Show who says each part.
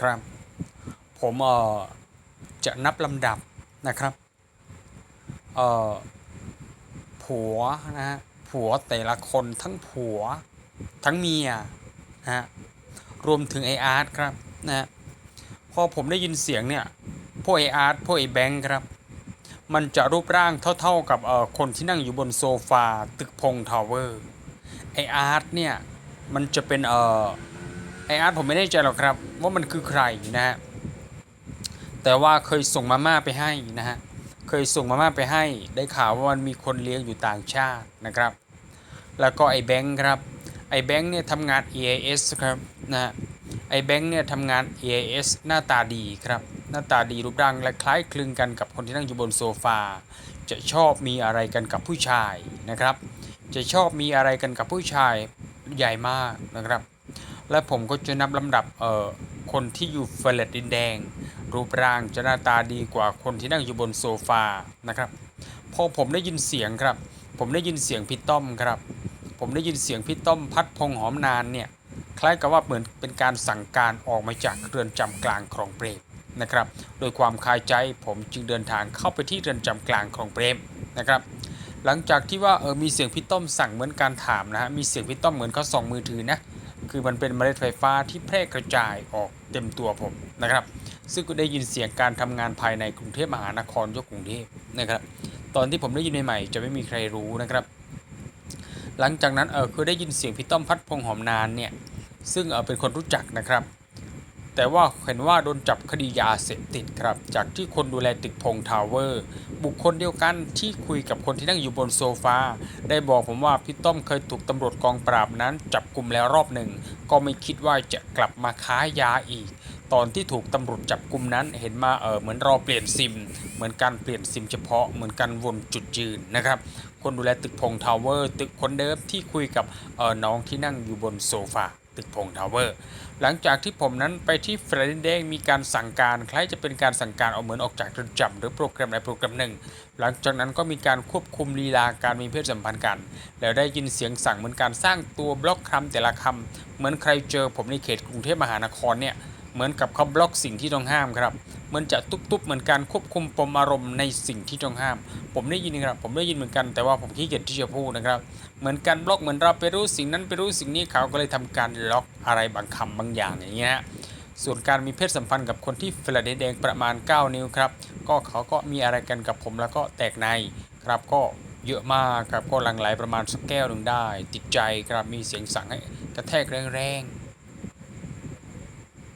Speaker 1: ครับ ผมเอ่อจะนับลำดับนะครับเอ่อผัวนะฮะผัวแต่ละคนทั้งผัวทั้งเมียนะฮะรวมถึงไออาร์ตครับนะฮะพอผมได้ยินเสียงเนี่ยพวกไออาร์ตพวกไอแบงค์ครับ มันจะรูปร่างเท่าๆกับเอ่อคนที่นั่งอยู่บนโซฟาตึกพงทาวเวอร์ไออาร์ตเนี่ยมันจะเป็นเอ่อ ไออาร์ตผมไม่แน่ใจหรอกครับ ว่ามันคือใครนะฮะแต่ว่าเคยส่งมาม่าไปให้นะฮะเคยส่งมาม่าไปให้ได้ข่าวว่ามันมีคนเลี้ยงอยู่ต่างชาตินะครับ แล้วก็ไอแบงค์ครับไอแบงค์เนี่ยทำงาน EAS ครับนะฮะไอแบงค์เนี่ยทำงาน EAS หน้าตาดีครับหน้าตาดีรูปร่างและคล้ายคลึงกันกับคนที่นั่งอยู่บนโซฟา จะชอบมีอะไรกันกับผู้ชายนะครับ จะชอบมีอะไรกันกับผู้ชายใหญ่มากนะครับ และผมก็จะนับลำดับเอ่อคนที่อยู่เฟลตดินแดง รูปร่างจะหน้าตาดีกว่าคนที่นั่งอยู่บนโซฟานะครับพอผมได้ยินเสียงครับ ผมได้ยินเสียงพี่ต้อมครับ ผมได้ยินเสียงพี่ต้อมพัดพงหอมนานเนี่ยคล้ายกับว่าเหมือนเป็นการสั่งการออกมาจากเรือนจำกลางคลองเปรมนะครับ โดยความคายใจผมจึงเดินทางเข้าไปที่เรือนจำกลางคลองเปรมนะครับหลังจากที่ว่าเออมีเสียงพี่ต้อมสั่งเหมือนการถามนะฮะมีเสียงพี่ต้อมเหมือนเขาส่องมือถือนะ คือมันเป็นเมล็ดไฟฟ้าที่แพร่กระจายออกเต็มตัวผมนะครับ ซึ่งก็ได้ยินเสียงการทำงานภายในกรุงเทพมหานครยกกรุงเทพนะครับ ตอนที่ผมได้ยินใหม่ๆจะไม่มีใครรู้นะครับ หลังจากนั้นเออคือได้ยินเสียงพี่ต้อมพัดพงหอมนานเนี่ยซึ่งเออเป็นคนรู้จักนะครับ แต่ว่าเห็นว่าโดนจับคดียาเสพติดครับ จากที่คนดูแลตึกพงทาวเวอร์ บุคคลเดียวกันที่คุยกับคนที่นั่งอยู่บนโซฟา ได้บอกผมว่าพี่ต้อมเคยถูกตำรวจกองปราบนั้น จับกลุ่มแล้วรอบหนึ่ง ก็ไม่คิดว่าจะกลับมาค้ายาอีก ตอนที่ถูกตำรวจจับกลุ่มนั้นเห็นมาเออเหมือนรอเปลี่ยนซิม เหมือนการเปลี่ยนซิมเฉพาะเหมือนการวนจุดยืนนะครับคนดูแลตึกพงทาวเวอร์ ตึกคนเดิมที่คุยกับเออน้องที่นั่งอยู่บนโซฟา ตึกพงทาวเวอร์ หลังจากที่ผมนั้นไปที่แฟลตินแดงมีการสั่งการ คล้ายจะเป็นการสั่งการเอาเหมือนออกจากเรือนจำหรือโปรแกรมใดโปรแกรมหนึ่ง หลังจากนั้นก็มีการควบคุมลีลาการมีเพศสัมพันธ์กัน แล้วได้ยินเสียงสั่งเหมือนการสร้างตัวบล็อกคำแต่ละคำเหมือนใครเจอผมในเขตกรุงเทพมหานครเนี่ย เหมือนกับเขาบล็อกสิ่งที่ต้องห้ามครับเหมือนจะตุบๆเหมือนการควบคุมปมอารมณ์ในสิ่งที่ต้องห้าม ผมได้ยินครับ ผมได้ยินเหมือนกันแต่ว่าผมขี้เกียจที่จะพูดนะครับ เหมือนการบล็อกเหมือนเราไปรู้สิ่งนั้นไปรู้สิ่งนี้เขาก็เลยทำการล็อกอะไรบางคำบางอย่างอย่างเงี้ยส่วนการมีเพศสัมพันธ์กับคนที่แฟลตดินแดงประมาณ 9 นิ้วครับ ก็เขาก็มีอะไรกันกับผมแล้วก็แตกในครับก็เยอะมากครับก็หลังไหลประมาณสักแก้วหนึ่งได้ ติดใจครับมีเสียงสั่งให้กระแทกแรงๆ